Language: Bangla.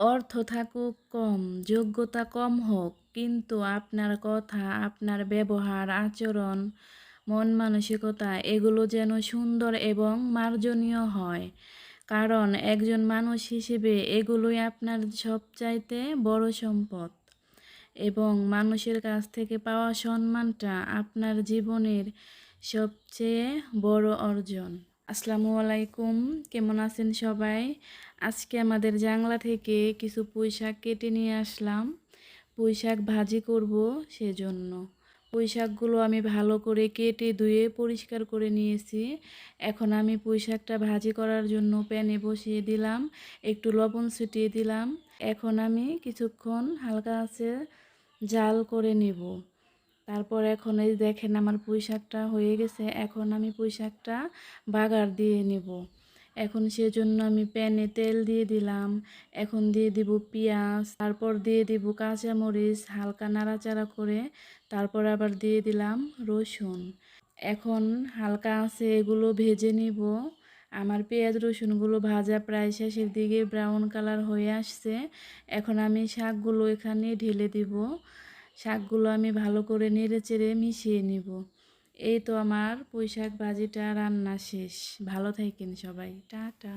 অর্থ থাকুক কম, যোগ্যতা কম হোক, কিন্তু আপনার কথা, আপনার ব্যবহার, আচরণ, মন মানসিকতা, এগুলো যেন সুন্দর এবং মার্জনীয় হয়। কারণ একজন মানুষ হিসেবে এগুলোই আপনার সবচাইতে বড় সম্পদ। এবং মানুষের কাছ থেকে পাওয়া সম্মানটা আপনার জীবনের সবচেয়ে বড় অর্জন। আসসালামু আলাইকুম। কেমন আছেন সবাই? আজকে আমাদের জাংলা থেকে কিছু পুঁই শাক কেটে নিয়ে আসলাম। পুঁই শাক ভাজি করব সেজন্য। পুঁই শাকগুলো আমি ভালো করে কেটে ধুয়ে পরিষ্কার করে নিয়েছি। এখন আমি পুঁই শাকটা ভাজি করার জন্য প্যানে বসিয়ে দিলাম, একটু লবণ ছিটিয়ে দিলাম। এখন আমি কিছুক্ষণ হালকা আছে জাল করে নেব। তারপর এখন এই দেখেন আমার পুঁই শাকটা হয়ে গেছে, এখন আমি পুঁই শাকটা বাগার দিয়ে নিব। এখন সেজন্য আমি প্যানে তেল দিয়ে দিলাম, এখন দিয়ে দিব পেঁয়াজ, তারপর দিয়ে দিব কাঁচামরিচ, হালকা নাড়াচাড়া করে, তারপর আবার দিয়ে দিলাম রসুন। এখন হালকা আছে এগুলো ভেজে নিব। আমার পেঁয়াজ রসুনগুলো ভাজা প্রায় শেষের দিকে ব্রাউন কালার হয়ে আসছে। এখন আমি শাকগুলো এখানে ঢেলে দিব। শাকগুলো আমি ভালো করে নেড়ে চেড়ে মিশিয়ে নিব। এই তো আমার পুঁই শাক ভাজিটা রান্না শেষ। ভালো থাকেন সবাই। টাটা।